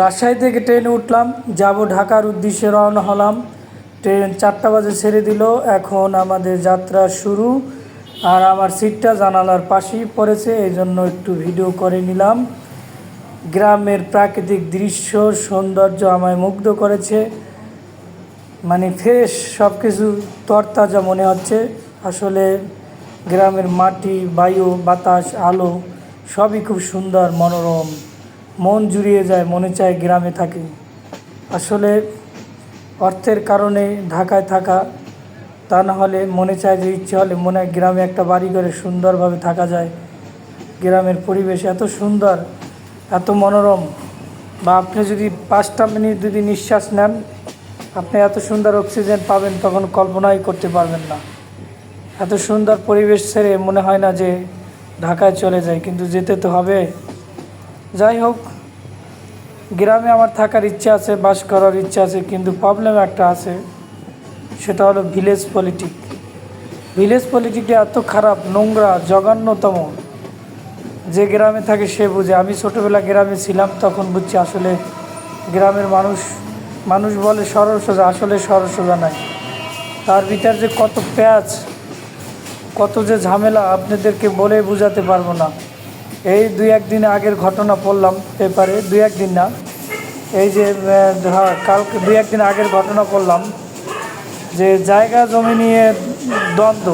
রাজশাহী থেকে ট্রেনে উঠলাম, যাব ঢাকার উদ্দেশ্যে রওনা হলাম। ট্রেন চারটা বাজে ছেড়ে দিল, এখন আমাদের যাত্রা শুরু। আর আমার সিটটা জানালার পাশেই পড়েছে এই জন্য একটু ভিডিও করে নিলাম। গ্রামের প্রাকৃতিক দৃশ্য, সৌন্দর্য আমায় মুগ্ধ করেছে। মানে ফ্রেশ সব কিছু তরতাজা মনে হচ্ছে। আসলে গ্রামের মাটি, বায়ু, বাতাস, আলো, সবই খুব সুন্দর, মনোরম। মন জুড়িয়ে যায়, মনে চায় গ্রামে থাকি। আসলে অর্থের কারণে ঢাকায় থাকা, তা না হলে মনে চায় যে ইচ্ছে হলে মনে হয় গ্রামে একটা বাড়ি করে সুন্দরভাবে থাকা যায়। গ্রামের পরিবেশ এত সুন্দর, এত মনোরম। বা আপনি যদি পাঁচটা মিনিট যদি নিঃশ্বাস নেন, আপনি এত সুন্দর অক্সিজেন পাবেন, তখন কল্পনাই করতে পারবেন না। এত সুন্দর পরিবেশ ছেড়ে মনে হয় না যে ঢাকায় চলে যায়, কিন্তু যেতে তো হবে। যাই হোক গ্রামে আমার থাকার ইচ্ছা আছে, বাস করার ইচ্ছা আছে, কিন্তু প্রবলেম একটা আছে, সেটা হলো ভিলেজ পলিটিক ভিলেজ পলিটিকটা এত খারাপ, নোংরা, জঘন্যতম। যে গ্রামে থাকে সে বুঝে। আমি ছোটোবেলা গ্রামে ছিলাম, তখন বুঝছি আসলে গ্রামের মানুষ মানুষ বলে সরল সোজা, আসলে সরল সোজা নাই। তার ভিতর যে কত প্যাচ, কত যে ঝামেলা, আপনাদেরকে বলে বোঝাতে পারব না। এই দুই একদিন আগের ঘটনা পড়লাম পেপারে, দুই একদিন না। এই যে কালকে দুই একদিন আগের ঘটনা পড়লাম যে জায়গা জমি নিয়ে দ্বন্দ্ব।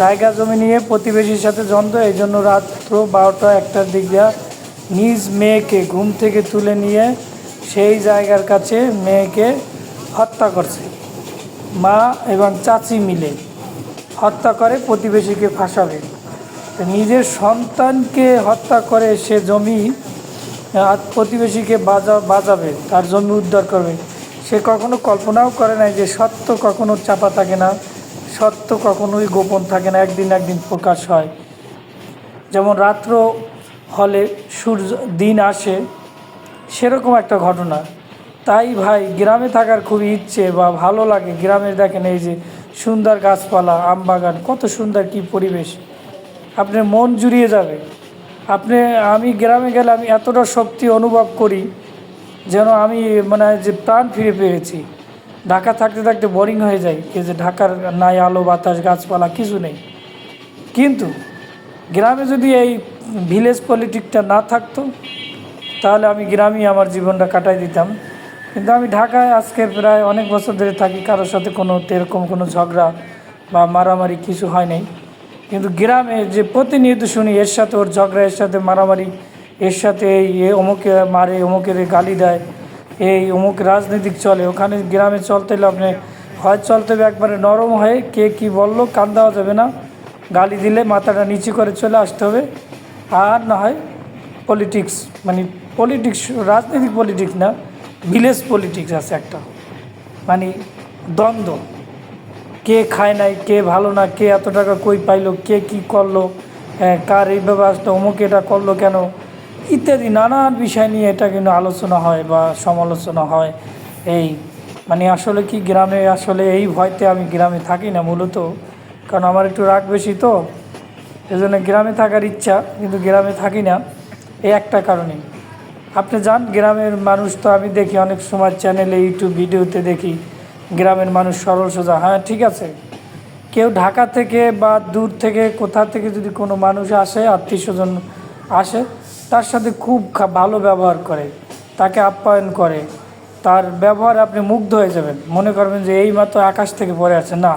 জায়গা জমি নিয়ে প্রতিবেশীর সাথে দ্বন্দ্ব, এই জন্য রাত্র বারোটা একটার দিক দিয়া নিজ মেয়েকে ঘুম থেকে তুলে নিয়ে সেই জায়গার কাছে মেয়েকে হত্যা করছে। মা এবং চাচি মিলে হত্যা করে প্রতিবেশীকে ফাঁসাবে। নিজের সন্তানকে হত্যা করে সে জমি প্রতিবেশীকে বাজা, বাজাবে, তার জমি উদ্ধার করবে। সে কখনো কল্পনাও করে নাই যে সত্য কখনো চাপা থাকে না, সত্য কখনোই গোপন থাকে না, একদিন একদিন প্রকাশ হয়। যেমন রাত্র হলে সূর্য, দিন আসে, সেরকম একটা ঘটনা। তাই ভাই, গ্রামে থাকার খুবই ইচ্ছে বা ভালো লাগে। গ্রামের দেখেন এই যে সুন্দর গাছপালা আম বাগান কত সুন্দর কি পরিবেশ। আপনার মন জুড়িয়ে যাবে। আপনি, আমি গ্রামে গেলে আমি এতটা শক্তি অনুভব করি যেন আমি মানে যে প্রাণ ফিরে পেয়েছি। ঢাকা থাকতে থাকতে বোরিং হয়ে যায়, এই যে ঢাকার নাই আলো, বাতাস, গাছপালা, কিছু নেই। কিন্তু গ্রামে যদি এই ভিলেজ পলিটিকটা না থাকতো, তাহলে আমি গ্রামেই আমার জীবনটা কাটাই দিতাম। কিন্তু আমি ঢাকায় আজকে প্রায় অনেক বছর ধরে থাকি, কারোর সাথে কোনো এরকম কোনো ঝগড়া বা মারামারি কিছু হয় নাই। কিন্তু গ্রামে যে প্রতিনিয়ত শুনি, এর সাথে ওর ঝগড়া, এর সাথে মারামারি, এর সাথে এই এ অমুকে মারে, অমুকের গালি দেয়, এই অমুক রাজনীতিক চলে, ওখানে গ্রামে চলতে হলে আপনি হয় চলতে হবে একবারে নরম হয়ে, কে কি বলল, কান দেওয়া যাবে না। গালি দিলে মাথাটা নিচু করে চলে আসতে হবে। আর না হয় পলিটিক্স মানে পলিটিক্স রাজনৈতিক পলিটিক্স না ভিলেজ পলিটিক্স আছে একটা। মানে দ্বন্দ্ব। কে খায় নাই কে ভালো না কে এত টাকা কই পাইলো কে কি করল হ্যাঁ, কার এই ব্যবস্থা অমুক এটা করল কেন ইত্যাদি নানান বিষয় নিয়ে এটা কিন্তু আলোচনা হয় বা সমালোচনা হয়। এই মানে আসলে কি গ্রামে আসলে এই ভয়তে আমি গ্রামে থাকি না মূলত কারণ আমার একটু রাগ বেশি তো এই জন্য গ্রামে থাকার ইচ্ছা কিন্তু গ্রামে থাকি না এই একটা কারণেই আপনি যান গ্রামের মানুষ তো আমি দেখি অনেক সময় চ্যানেলে ইউটিউব ভিডিওতে দেখি গ্রামের মানুষ সরল সোজা। হ্যাঁ ঠিক আছে। কেউ ঢাকা থেকে বা দূর থেকে কোথা থেকে যদি কোনো মানুষ আসে আত্মীয় স্বজন আসে, তার সাথে খুব ভালো ব্যবহার করে, তাকে আপ্যায়ন করে, তার ব্যবহার আপনি মুগ্ধ হয়ে যাবেন। মনে করবেন যে এই মাত্র আকাশ থেকে পড়ে আছে। না,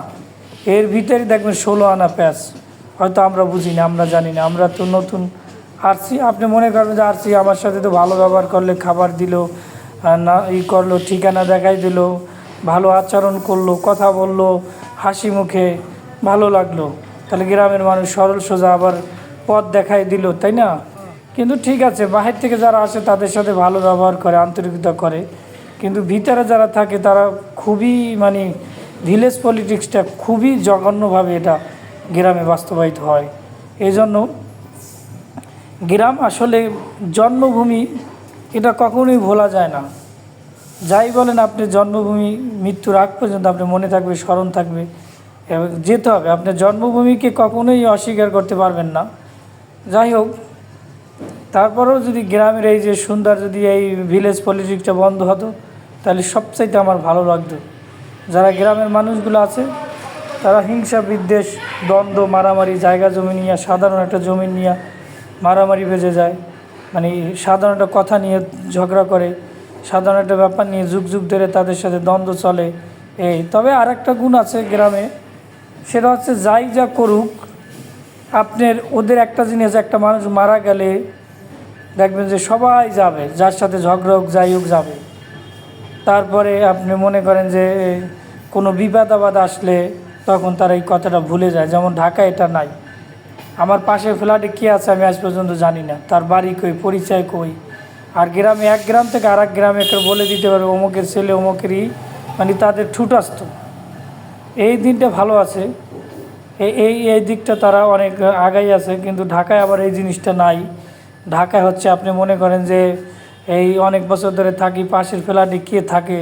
এর ভিতরে দেখবেন ষোলো আনা প্যাঁচ। হয়তো আমরা বুঝি না, আমরা জানি না, আমরা তো নতুন আরসি। আপনি মনে করবেন যে আরসি আমার সাথে তো ভালো ব্যবহার করলে, খাবার দিল না, ই করল, ঠিকানা দেখাই দিল ভালো আচরণ করল, কথা বলল, হাসি মুখে, ভালো লাগল। তাহলে গ্রামের মানুষ সরল সোজা আবার পথ দেখাই দিল, তাই না? কিন্তু ঠিক আছে, বাহির থেকে যারা আসে তাদের সাথে ভালো ব্যবহার করে, আন্তরিকতা করে। কিন্তু ভিতরে যারা থাকে তারা খুবই মানে ভিলেজ পলিটিক্সটা খুবই জঘন্যভাবে এটা গ্রামে বাস্তবায়িত হয়। এই জন্য গ্রাম আসলে জন্মভূমি, এটা কখনোই ভোলা যায় না। যাই বলেন আপনি জন্মভূমি, মৃত্যুর আগ পর্যন্ত আপনি মনে থাকবে, স্মরণ থাকবে, এবং যেতে হবে। আপনার জন্মভূমিকে কখনোই অস্বীকার করতে পারবেন না। যাই হোক, তারপরেও যদি গ্রামের এই যে সুন্দর যদি এই ভিলেজ পলিটিক্সটা বন্ধ হতো, তাহলে সবচাইতে আমার ভালো লাগতো। যারা গ্রামের মানুষগুলো আছে, তারা হিংসা, বিদ্বেষ, দ্বন্দ্ব, মারামারি, জায়গা জমি নিয়ে, সাধারণ একটা জমি নিয়ে মারামারি বেজে যায় মানে সাধারণ একটা কথা নিয়ে ঝগড়া করে। সাধারণ একটা ব্যাপার নিয়ে যুগ যুগ ধরে তাদের সাথে দ্বন্দ্ব চলে। এই, তবে আর একটা গুণ আছে গ্রামে, সেটা হচ্ছে যাই যা করুক, আপনার, ওদের একটা জিনিস, একটা মানুষ মারা গেলে দেখবেন যে সবাই যাবে, যার সাথে ঝগড়া হোক, যাই হোক যাবে। তারপরে আপনি মনে করেন যে কোনো বিবাদ আবাদ আসলে তখন তারা এই কথাটা ভুলে যায়, যেমন ঢাকায় এটা নাই। আমার পাশে ফ্ল্যাটে কে আছে আমি আজ পর্যন্ত জানি না, তার বাড়ি কই, পরিচয় কই আর গ্রামে এক গ্রাম থেকে আর এক গ্রামে কেউ বলে দিতে পারবে, অমুকের ছেলে, অমুকেরই মানে তাদের ঠুটাস্ত এই দিনটা ভালো আছে। এই এই দিকটা তারা অনেক আগাই আছে, কিন্তু ঢাকায় আবার এই জিনিসটা নাই। ঢাকায় হচ্ছে আপনি মনে করেন যে এই অনেক বছর ধরে থাকি, পাশের ফ্ল্যাটে কে থাকে,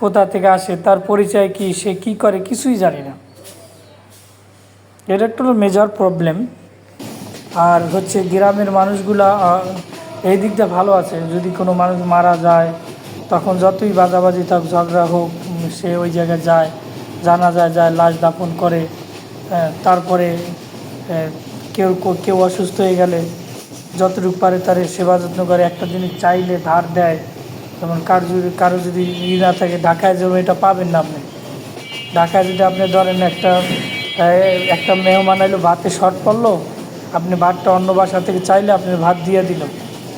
কোথা থেকে আসে, তার পরিচয় কি, সে কি করে, কিছুই জানি না। এটা একটা মেজর প্রবলেম আর হচ্ছে গ্রামের মানুষগুলা এই দিকটা ভালো আছে। যদি কোনো মানুষ মারা যায় তখন যতই বাজাবাজি থাক ঝগড়া হোক সে ওই জায়গায় যায় জানা যায় যায় লাশ দাফন করে হ্যাঁ, তারপরে কেউ কেউ অসুস্থ হয়ে গেলে যতটুকু পারে তার সেবা যত্ন করে একটা জিনিস চাইলে ধার দেয়। যেমন কার যদি কারও যদি ই না থাকে ঢাকায় জমি এটা পাবেন না আপনি। ঢাকায় যদি আপনি ধরেন একটা একটা মেহমান এলো ভাতে শর্ট পড়ল আপনি ভাতটা অন্য বাসা থেকে চাইলে আপনি ভাত দিয়ে দিল।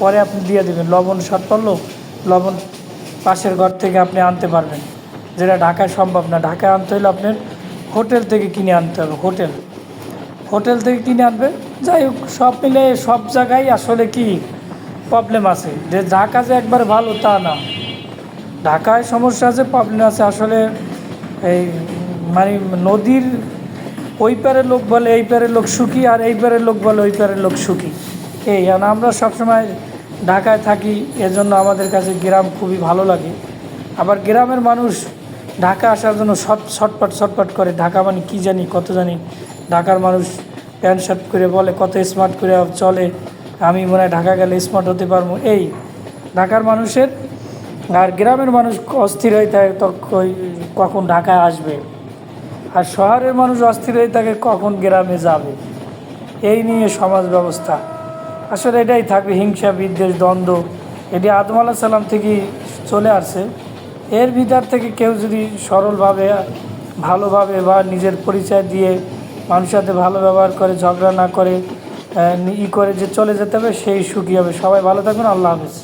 পরে আপনি দিয়ে দেবেন। লবণ শর্ট পড়ল লবণ পাশের ঘর থেকে আপনি আনতে পারবেন। যেটা ঢাকায় সম্ভব না। ঢাকায় আনতে হলে আপনার হোটেল থেকে কিনে আনতে হবে। হোটেল। হোটেল থেকে কিনে আনবে। যাই হোক, সব মিলে সব জায়গায় আসলে কি প্রবলেম আছে? যে ঢাকা যে একবার ভালো তা না। ঢাকায় সমস্যা আছে প্রবলেম আছে। আসলে এই মানে নদীর ওই পারের লোক বলে, এই পারের লোক সুখী, আর এই পারের লোক বলে, ওই পারের লোক সুখী। এই আমরা সবসময় ঢাকায় থাকি, এজন্য আমাদের কাছে গ্রাম খুবই ভালো লাগে। আবার গ্রামের মানুষ ঢাকা আসার জন্য শট শটপট শটপট করে, ঢাকা মানে কী জানি, কত জানি। ঢাকার মানুষ প্যান্ট শার্ট করে বলে, কত স্মার্ট করে চলে, আমি মনে হয় ঢাকা গেলে স্মার্ট হতে পারব। এই, ঢাকার মানুষের আর গ্রামের মানুষ অস্থির হয়ে থাকে কখন ঢাকায় আসবে। আর শহরের মানুষ অস্থির হয়ে থাকে কখন গ্রামে যাবে। এই নিয়ে সমাজ ব্যবস্থা। আসলে এটাই থাকবে, হিংসা, বিদ্বেষ, দ্বন্দ্ব। এটি আদম আলাহ সাল্লাম থেকেই চলে আসছে। এর ভিতর থেকে কেউ যদি সরলভাবে, ভালোভাবে বা নিজের পরিচয় দিয়ে মানুষের সাথে ভালো ব্যবহার করে, ঝগড়া না করে ই করে যে চলে যেতে হবে, সেই সুখী হবে। সবাই ভালো থাকবেন, আল্লাহ হাফিজ।